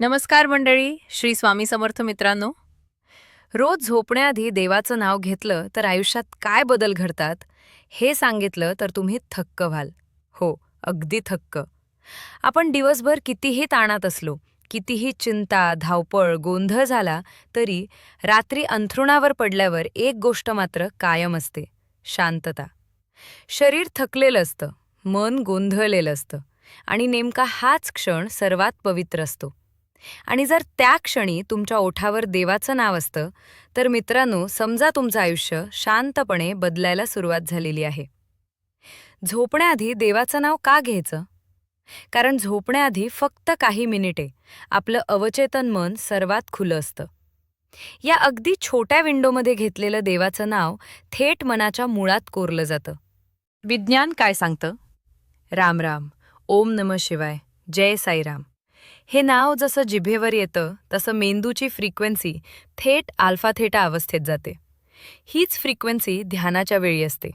नमस्कार मंडळी श्री स्वामी समर्थ मित्रांनो. रोज झोपण्याआधी देवाचं नाव घेतलं तर आयुष्यात काय बदल घडतात हे सांगितलं तर तुम्ही थक्क व्हाल. हो अगदी थक्क. आपण दिवसभर कितीही ताणात असलो कितीही चिंता धावपळ गोंधळ झाला तरी रात्री अंथरुणावर पडल्यावर एक गोष्ट मात्र कायम असते शांतता. शरीर थकलेलं असतं मन गोंधळलेलं असतं आणि नेमका हाच क्षण सर्वात पवित्र असतो. आणि जर त्या क्षणी तुमच्या ओठावर देवाचं नाव असतं तर मित्रांनो समजा तुमचं आयुष्य शांतपणे बदलायला सुरुवात झालेली आहे. झोपण्याआधी देवाचं नाव का घ्यायचं? कारण झोपण्याआधी फक्त काही मिनिटे आपलं अवचेतन मन सर्वात खुलं असतं. या अगदी छोट्या विंडोमध्ये घेतलेलं देवाचं नाव थेट मनाच्या मुळात कोरलं जातं. विज्ञान काय सांगतं? राम राम. ओम नम शिवाय. जय साईराम. हे नाव जसं जिभेवर येतं तसं मेंदूची फ्रिक्वेन्सी थेट आल्फा थेटा अवस्थेत जाते. हीच फ्रिक्वेन्सी ध्यानाच्या वेळी असते.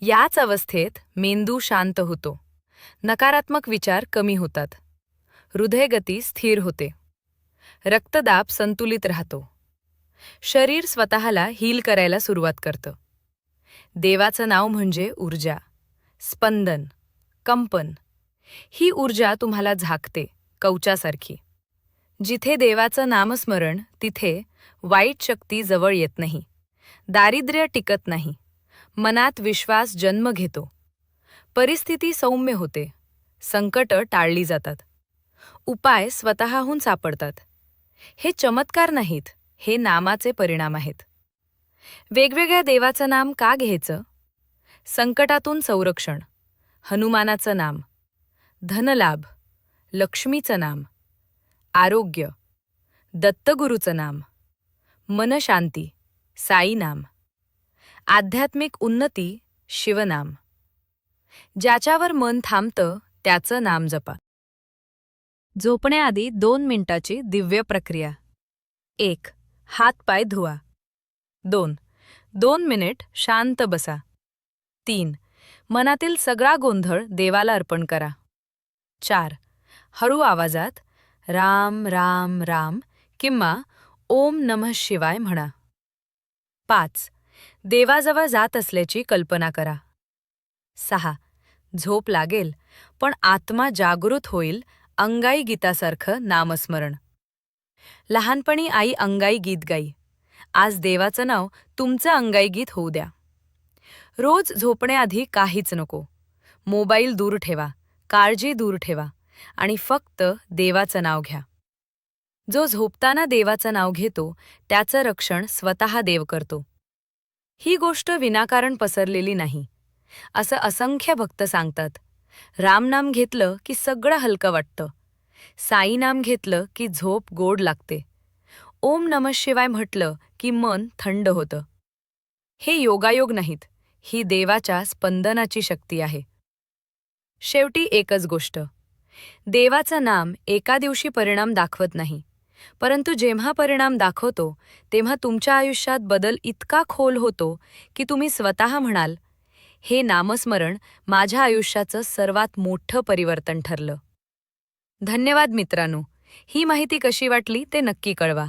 याच अवस्थेत मेंदू शांत होतो. नकारात्मक विचार कमी होतात. हृदयगती स्थिर होते. रक्तदाब संतुलित राहतो. शरीर स्वतःला हील करायला सुरुवात करतं. देवाचं नाव म्हणजे ऊर्जा. स्पंदन. कंपन. ही ऊर्जा तुम्हाला झाकते. कवचासारखी. जिथे देवाचं नामस्मरण तिथे वाईट शक्ती जवळ येत नाही. दारिद्र्य टिकत नाही. मनात विश्वास जन्म घेतो. परिस्थिती सौम्य होते. संकट टाळली जातात. उपाय स्वतःहून सापडतात. हे चमत्कार नाहीत हे नामाचे परिणाम आहेत. वेगवेगळ्या देवाचं नाम का घ्यायचं? संकटातून संरक्षण. हनुमानाचं नाम. धनलाभ. लक्ष्मीचं नाम. आरोग्य. दत्तगुरूचं नाम. मनशांती. साईनाम. आध्यात्मिक उन्नती शिवनाम. ज्याच्यावर मन थांबतं त्याचं नाम जपा. झोपण्याआधी दोन मिनिटाची दिव्य प्रक्रिया. एक हातपाय धुवा. दोन दोन मिनिट शांत बसा. तीन मनातील सगळा गोंधळ देवाला अर्पण करा. चार हळू आवाजात राम राम राम किंवा ओम नमः शिवाय म्हणा. पाच. देवाजवळ जात असल्याची कल्पना करा. सहा. झोप लागेल पण आत्मा जागृत होईल अंगाई गीतासारखं नामस्मरण. लहानपणी आई अंगाई गीत गाई. आज देवाचं नाव तुमचं अंगाई गीत होऊ द्या. रोज झोपण्याआधी काहीच नको. मोबाईल दूर ठेवा. काळजी दूर ठेवा. आणि फक्त देवाचं नाव घ्या. जो झोपताना देवाचं नाव घेतो त्याचं रक्षण स्वतः देव करतो. ही गोष्ट विनाकारण पसरलेली नाही. असं असंख्य भक्त सांगतात. रामनाम घेतलं की सगळं हलकं वाटतं. साईनाम घेतलं की झोप गोड लागते. ओम नमः शिवाय म्हटलं की मन थंड होतं. हे योगायोग नाहीत. ही देवाच्या स्पंदनाची शक्ती आहे. शेवटी एकच गोष्ट. देवाचं नाम एका दिवशी परिणाम दाखवत नाही. परंतु जेव्हा परिणाम दाखवतो तेव्हा तुमच्या आयुष्यात बदल इतका खोल होतो की तुम्ही स्वतः म्हणाल हे नामस्मरण माझ्या आयुष्याचं सर्वात मोठं परिवर्तन ठरलं. धन्यवाद मित्रांनो. ही माहिती कशी वाटली ते नक्की कळवा.